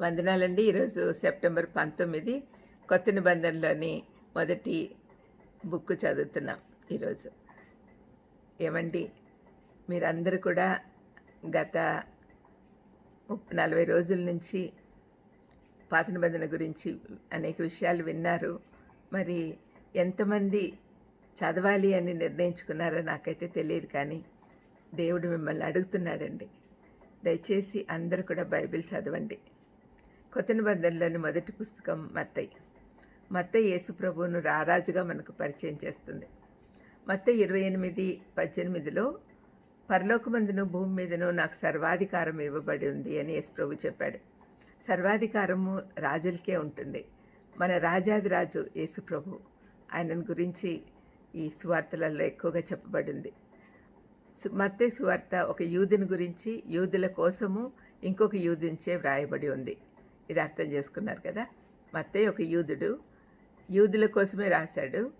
వందనాలండి. ఈరోజు సెప్టెంబర్ పంతొమ్మిది కొత్త నిబంధనలోని మొదటి బుక్ చదువుతున్నాం ఈరోజు. ఏమండి? మీరందరూ కూడా గత నలభై రోజుల నుంచి పాత నిబంధన గురించి అనేక విషయాలు విన్నారు. మరి ఎంతమంది చదవాలి అని నిర్ణయించుకున్నారో నాకైతే తెలియదు కానీ దేవుడు మిమ్మల్ని అడుగుతున్నాడండి. దయచేసి అందరూ కూడా బైబిల్ చదవండి. కొత్త నిబంధనలోని మొదటి పుస్తకం మత్తయ్య మత్తయ్య యేసుప్రభువును రారాజుగా మనకు పరిచయం చేస్తుంది. మత్తయ్య ఇరవై ఎనిమిది పద్దెనిమిదిలో పరలోకమందును భూమి మీదను నాకు సర్వాధికారం ఇవ్వబడి ఉంది అని యేసుప్రభు చెప్పాడు. సర్వాధికారము రాజులకే ఉంటుంది. మన రాజాది రాజు ఆయనను గురించి ఈ సువార్తలలో ఎక్కువగా చెప్పబడింది. మత్తే సువార్త ఒక యూదుని గురించి యూదుల కోసము ఇంకొక యూదించే వ్రాయబడి ఉంది. ఇది అర్థం చేసుకున్నారు కదా? మత్తయ్య ఒక యూదుడు యూదుల కోసమే రాశాడు.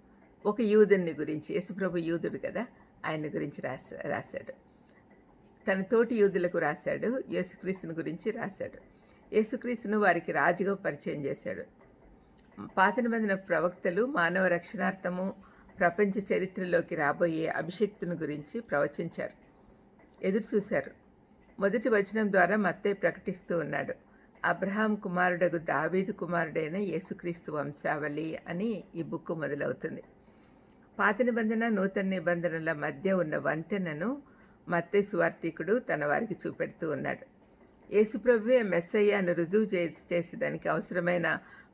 ఒక యూదుని గురించి యేసుప్రభు యూదుడు కదా ఆయన గురించి రాసా రాశాడు. తన తోటి యూదులకు రాశాడు యేసుక్రీస్తుని గురించి రాశాడు. యేసుక్రీస్తును వారికి రాజుగా పరిచయం చేశాడు. పాత నిబంధన ప్రవక్తలు మానవ రక్షణార్థము ప్రపంచ చరిత్రలోకి రాబోయే అభిషక్తుని గురించి ప్రవచించారు. ఎదురు చూశారు. మొదటి వచనం ద్వారా మత్తయ్య ప్రకటిస్తూ ఉన్నాడు. అబ్రహాం కుమారుడగు దావీదు కుమారుడైన యేసుక్రీస్తు వంశావళి అని ఈ బుక్ మొదలవుతుంది. పాత నిబంధన నూతన నిబంధనల మధ్య ఉన్న వంతెనను మత్తే సువార్థికుడు తన వారికి చూపెడుతూ ఉన్నాడు. యేసుప్రభువే మెస్సయ్యను రుజువు చేసేదానికి అవసరమైన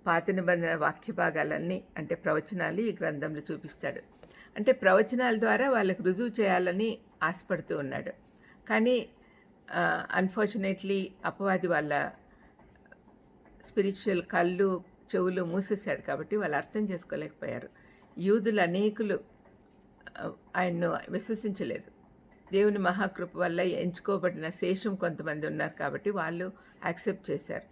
పాత నిబంధన వాక్య భాగాలన్నీ అంటే ప్రవచనాలు ఈ గ్రంథంలో చూపిస్తాడు. అంటే ప్రవచనాల ద్వారా వాళ్ళకు రుజువు చేయాలని ఆశపడుతూ ఉన్నాడు. కానీ అన్ఫార్చునేట్లీ అపవాది వాళ్ళ స్పిరిచువల్ కళ్ళు చెవులు మూసేశాడు కాబట్టి వాళ్ళు అర్థం చేసుకోలేకపోయారు. యూదులు అనేకులు ఆయన్ను విశ్వసించలేదు. దేవుని మహాకృప వల్ల ఎంచుకోబడిన శేషం కొంతమంది ఉన్నారు కాబట్టి వాళ్ళు యాక్సెప్ట్ చేశారు.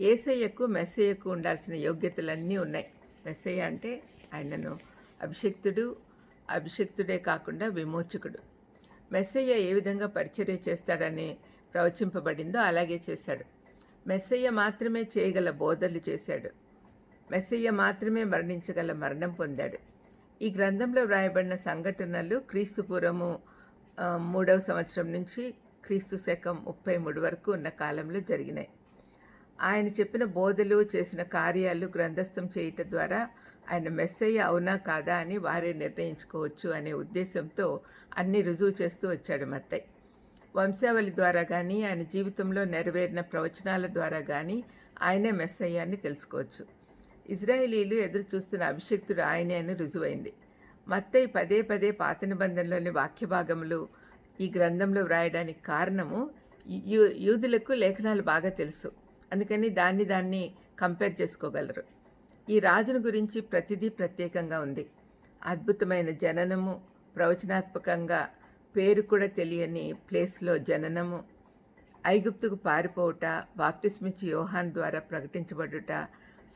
ఏసయ్యకు మెస్సయ్యకు ఉండాల్సిన యోగ్యతలన్నీ ఉన్నాయి. మెస్సయ్య అంటే ఆయనను అభిషక్తుడు అభిషక్తుడే కాకుండా విమోచకుడు. మెస్సయ్య ఏ విధంగా పరిచర్య చేస్తాడని ప్రవచింపబడిందో అలాగే చేశాడు. మెస్సయ్య మాత్రమే చేయగల బోధలు చేశాడు. మెస్సయ్య మాత్రమే మరణించగల మరణం పొందాడు. ఈ గ్రంథంలో వ్రాయబడిన సంఘటనలు క్రీస్తుపూర్వము మూడవ సంవత్సరం నుంచి క్రీస్తు శకం ముప్పై మూడు వరకు ఉన్న కాలంలో జరిగినాయి. ఆయన చెప్పిన బోధలు చేసిన కార్యాలు గ్రంథస్థం చేయటం ద్వారా ఆయన మెస్సయ్య అవునా కాదా అని వారే నిర్ణయించుకోవచ్చు అనే ఉద్దేశంతో అన్ని రుజువు చేస్తూ వచ్చాడు మత్తయ్య వంశావళి ద్వారా కానీ ఆయన జీవితంలో నెరవేరిన ప్రవచనాల ద్వారా కానీ ఆయనే మెస్ అయ్యాన్ని తెలుసుకోవచ్చు. ఇజ్రాయేలీలు ఎదురు చూస్తున్న అభిషక్తుడు ఆయనే అని రుజువైంది. మత్తయి పదే పదే పాత నిబంధనలోని వాక్య భాగములు ఈ గ్రంథంలో వ్రాయడానికి కారణము యూ యూదులకు లేఖనాలు బాగా తెలుసు. అందుకని దాన్ని దాన్ని కంపేర్ చేసుకోగలరు. ఈ రాజును గురించి ప్రతిదీ ప్రత్యేకంగా ఉంది. అద్భుతమైన జననము ప్రవచనాత్మకంగా పేరు కూడా తెలియని ప్లేస్లో జననము. ఐగుప్తుకు పారిపోవుట బాప్తిస్మిచ్చి యోహాన్ ద్వారా ప్రకటించబడుట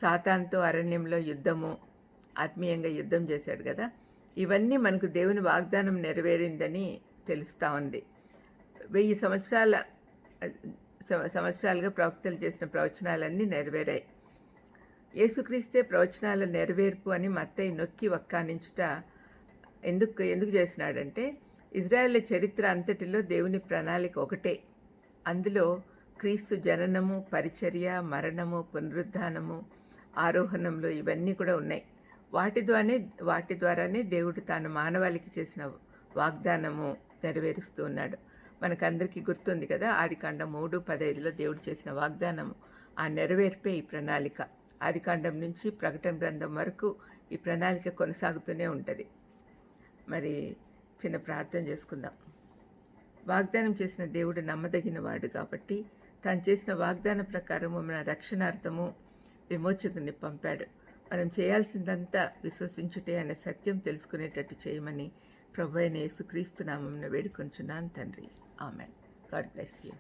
సాతాన్తో అరణ్యంలో యుద్ధము ఆత్మీయంగా యుద్ధం చేశాడు కదా. ఇవన్నీ మనకు దేవుని వాగ్దానం నెరవేరిందని తెలుస్తూ ఉంది. వెయ్యి సంవత్సరాల సంవత్సరాలుగా ప్రవక్తలు చేసిన ప్రవచనాలన్నీ నెరవేరాయి. యేసుక్రీస్తే ప్రవచనాల నెరవేర్పు అని మత్తయ్య నొక్కి వక్కానించుట ఎందుకు ఎందుకు చేసినాడంటే ఇజ్రాయెల్ చరిత్ర అంతటిలో దేవుని ప్రణాళిక ఒకటే. అందులో క్రీస్తు జననము పరిచర్య మరణము పునరుద్ధానము ఆరోహణంలో ఇవన్నీ కూడా ఉన్నాయి. వాటి ద్వారానే వాటి ద్వారానే దేవుడు తాను మానవాళికి చేసిన వాగ్దానము నెరవేరుస్తూ ఉన్నాడు. మనకందరికీ గుర్తుంది కదా ఆదికాండం మూడు పదైదులో దేవుడు చేసిన వాగ్దానము. ఆ నెరవేర్పే ఈ ప్రణాళిక. ఆదికాండం నుంచి ప్రకటన గ్రంథం వరకు ఈ ప్రణాళిక కొనసాగుతూనే ఉంటుంది. మరి చిన్న ప్రార్థన చేసుకుందాం. వాగ్దానం చేసిన దేవుడు నమ్మదగిన వాడు కాబట్టి తాను చేసిన వాగ్దాన ప్రకారము మన రక్షణార్థము విమోచకుని పంపాడు. మనం చేయాల్సిందంతా విశ్వసించుటే అనే సత్యం తెలుసుకునేటట్టు చేయమని ప్రభు అయిన యేసుక్రీస్తు నామం వేడుకొంచున్నాను తండ్రి. ఆమెన్. God bless you.